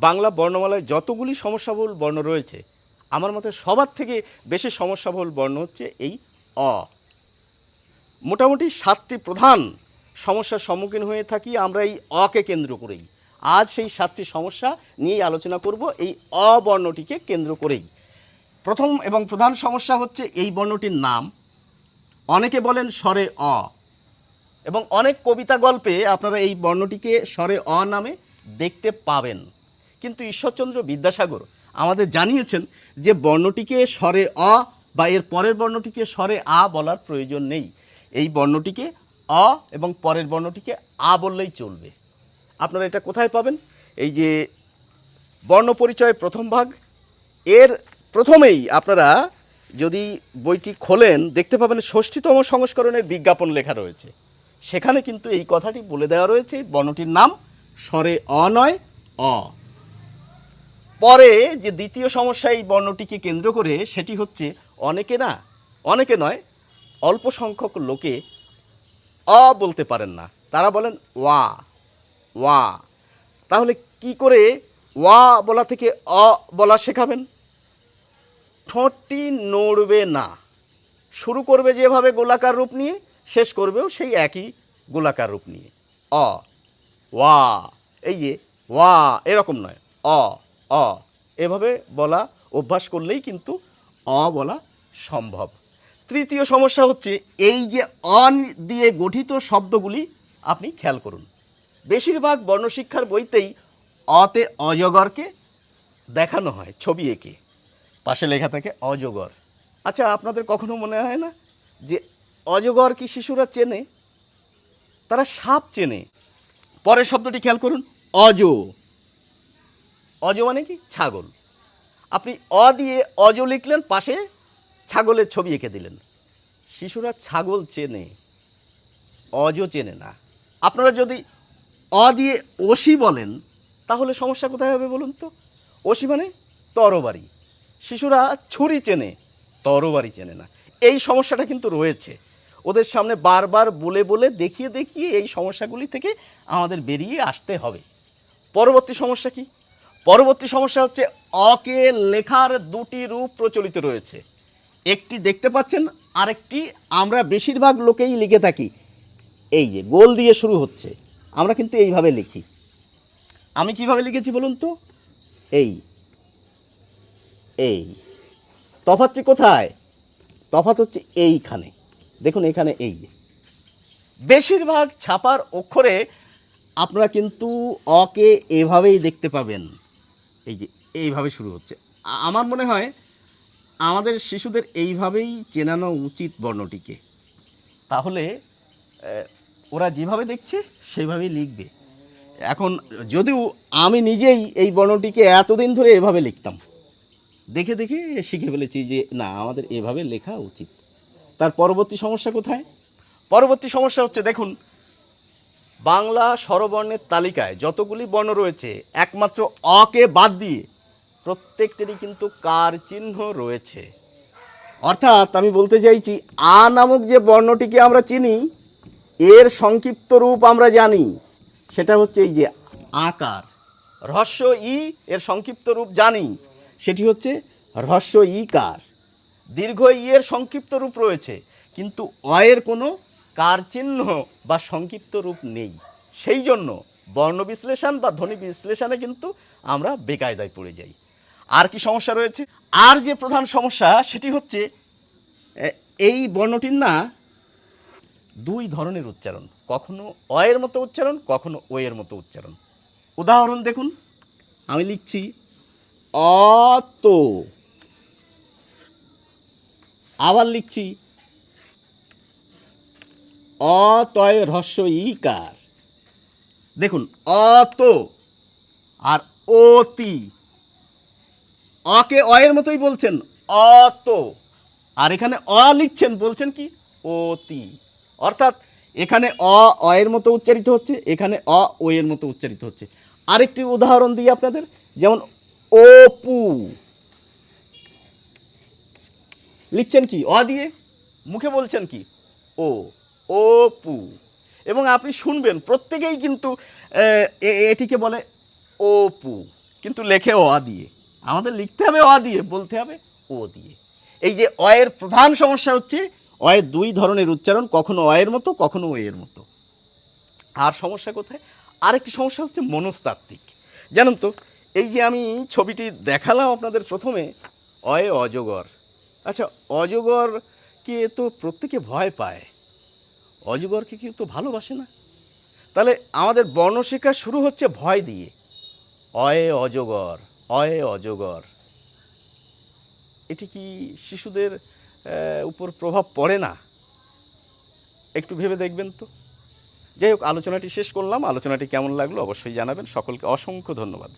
বাংলা বর্ণমালায় যতগুলি সমস্যাবহুল বর্ণ রয়েছে, আমার মতে সবার থেকে বেশি সমস্যাবহুল বর্ণ হচ্ছে এই অ। মোটামুটি সাতটি প্রধান সমস্যার সম্মুখীন হয়ে থাকি আমরা এই অকে কেন্দ্র করেই। আজ সেই সাতটি সমস্যা নিয়েই আলোচনা করব, এই অ বর্ণটিকে কেন্দ্র করেই। প্রথম এবং প্রধান সমস্যা হচ্ছে এই বর্ণটির নাম। অনেকে বলেন স্বরে অ। এবং অনেক কবিতা গল্পে আপনারা এই বর্ণটিকে স্বরে অ নামে দেখতে পাবেন। কিন্তু ঈশ্বরচন্দ্র বিদ্যাসাগর আমাদের জানিয়েছেন যে বর্ণটিকে স্বরে অ বা এর পরের বর্ণটিকে স্বরে আ বলার প্রয়োজন নেই। এই বর্ণটিকে অ এবং পরের বর্ণটিকে আ বললেই চলবে। আপনারা এটা কোথায় পাবেন? এই যে বর্ণ পরিচয় প্রথম ভাগ, এর প্রথমেই আপনারা যদি বইটি খোলেন, দেখতে পাবেন ষষ্ঠীতম সংস্করণের বিজ্ঞাপন লেখা রয়েছে। সেখানে কিন্তু এই কথাটি বলে দেওয়া রয়েছে বর্ণটির নাম স্বরে অ নয়, অ। পরে যে দ্বিতীয় সমস্যা এই বর্ণটিকে কেন্দ্র করে, সেটি হচ্ছে অনেকে না, অনেকে নয়, অল্প সংখ্যক লোকে অ বলতে পারেন না। তারা বলেন ওয়া ওয়া। তাহলে কি করে ওয়া বলা থেকে অ বলা শেখাবেন? ঠোঁটটি নড়বে না। শুরু করবে যেভাবে গোলাকার রূপ নিয়ে, শেষ করবেও সেই একই গোলাকার রূপ নিয়ে। অ, ওয়া। এই যে ওয়া, এরকম নয়। অ। অ। এভাবে বলা, অভ্যাস করলেই কিন্তু অ বলা সম্ভব। তৃতীয় সমস্যা হচ্ছে, এই যে অন দিয়ে গঠিত শব্দগুলি আপনি খেয়াল করুন। বেশিরভাগ বর্ণশিক্ষার বইতেই অতে অজগরকে দেখানো হয়, ছবি এঁকে। পাশে লেখা থাকে অজগর। আচ্ছা আপনাদের কখনো মনে হয় না যে অজগর কি শিশুরা চেনে? তারা সাপ চেনে। পরের শব্দটি খেয়াল করুন, অজ। অজ মানে কি? ছাগল। আপনি অ দিয়ে অজ লিখলেন, পাশে ছাগলের ছবি এঁকে দিলেন। শিশুরা ছাগল চেনে অজ চেনে না। আপনারা যদি অ দিয়ে ওসি বলেন, তাহলে সমস্যা কোথায় হবে বলুন তো? ওসি মানে তরবারি। শিশুরা ছুরি চেনে, তরবারি চেনে না। এই সমস্যাটা কিন্তু রয়েছে। ওদের সামনে বারবার বলে বলে, দেখিয়ে দেখিয়ে এই সমস্যাগুলি থেকে আমাদের বেরিয়ে আসতে হবে। পরবর্তী সমস্যা কি? পরবর্তী সমস্যা হচ্ছে অকে লেখার দুটি রূপ প্রচলিত রয়েছে। একটি দেখতে পাচ্ছেন, আরেকটি আমরা বেশিরভাগ লোকেই লিখে থাকি। এই যে, গোল দিয়ে শুরু হচ্ছে, আমরা কিন্তু এইভাবে লিখি। আমি কীভাবে লিখেছি বলুন তো? এই এই তফাতটি কোথায়? তফাত হচ্ছে এইখানে। দেখুন এখানে এই বেশিরভাগ ছাপার অক্ষরে আপনারা কিন্তু অকে এভাবেই দেখতে পাবেন। এই যে, এইভাবে শুরু হচ্ছে। আমার মনে হয় আমাদের শিশুদের এইভাবেই চেনানো উচিত বর্ণটিকে। তাহলে ওরা যেভাবে দেখছে, সেইভাবেই লিখবে। এখন, যদিও আমি নিজেই এই বর্ণটিকে এতদিন ধরে এভাবে লিখতাম। দেখে দেখে শিখে ফেলেছি যে, না, আমাদের এভাবে লেখা উচিত। তার পরবর্তী সমস্যা কোথায়? পরবর্তী সমস্যা হচ্ছে, দেখুন বাংলা স্বরবর্ণের তালিকায় যতগুলি বর্ণ রয়েছে, একমাত্র অকে বাদ দিয়ে প্রত্যেকটিরই কিন্তু কার চিহ্ন রয়েছে। অর্থাৎ আমি বলতে চাইছি, আ নামক যে বর্ণটিকে আমরা চিনি, এর সংক্ষিপ্ত রূপ আমরা জানি। সেটা হচ্ছে এই যে আকার। রহস্য ই এর সংক্ষিপ্ত রূপ জানি, সেটি হচ্ছে রহস্য ই কার। দীর্ঘ ই এর সংক্ষিপ্ত রূপ রয়েছে, কিন্তু অয়ের কোনো কার চিহ্ন বা সংক্ষিপ্ত রূপ নেই? সেই জন্য বর্ণ বিশ্লেষণ বা ধ্বনি বিশ্লেষণে কিন্তু আমরা বেকায়দায় পড়ে যাই। আর কি সমস্যা রয়েছে? আর যে প্রধান সমস্যা, সেটি হচ্ছে এই বর্ণটির না দুই ধরনের উচ্চারণ, কখনো অয়ের মতো উচ্চারণ, কখনো ও এর মতো উচ্চারণ। উদাহরণ দেখুন, আমি লিখছি অত আবার লিখছি অতয় হ্রস্ব ইকার। দেখুন, অত আর অতি। অকে অয়ের মতোই বলছেন, অত। আর এখানে অ লিখছেন, বলছেন কি? অতি। অর্থাৎ এখানে অ অয়ের মতো উচ্চারিত হচ্ছে, এখানে অ ও এর মতো উচ্চারিত হচ্ছে। আরেকটি উদাহরণ দিই আপনাদের, যেমন অপু। লিখছেন কি? অ দিয়ে মুখে বলছেন কি? ও। ও পু এবং আপনি শুনবেন, প্রত্যেকেই কিন্তু এটিকে বলে ও পু কিন্তু লেখে অ দিয়ে। আমাদের লিখতে হবে অ দিয়ে, বলতে হবে ও দিয়ে। এই যে অয়ের প্রধান সমস্যা হচ্ছে, অয়ের দুই ধরনের উচ্চারণ, কখনো অয়ের মতো, কখনো ও এর মতো। আর সমস্যা কোথায়? আরেকটি সমস্যা হচ্ছে মনস্তাত্ত্বিক। জানেন তো, এই যে আমি ছবিটি দেখালাম আপনাদের প্রথমে, অয়ে অজগর। আচ্ছা অজগরকে তো প্রত্যেকে ভয় পায়। অজগরকে কেউ তো ভালোবাসে না। তাহলে আমাদের বর্ণশেখা শুরু হচ্ছে ভয় দিয়ে। অয়ে অজগর অয়ে অজগর। এটি কি শিশুদের উপর প্রভাব পড়ে না? একটু ভেবে দেখবেন তো। যাই হোক, আলোচনাটি শেষ করলাম। আলোচনাটি কেমন লাগল অবশ্যই জানাবেন। সকলকে অসংখ্য ধন্যবাদ।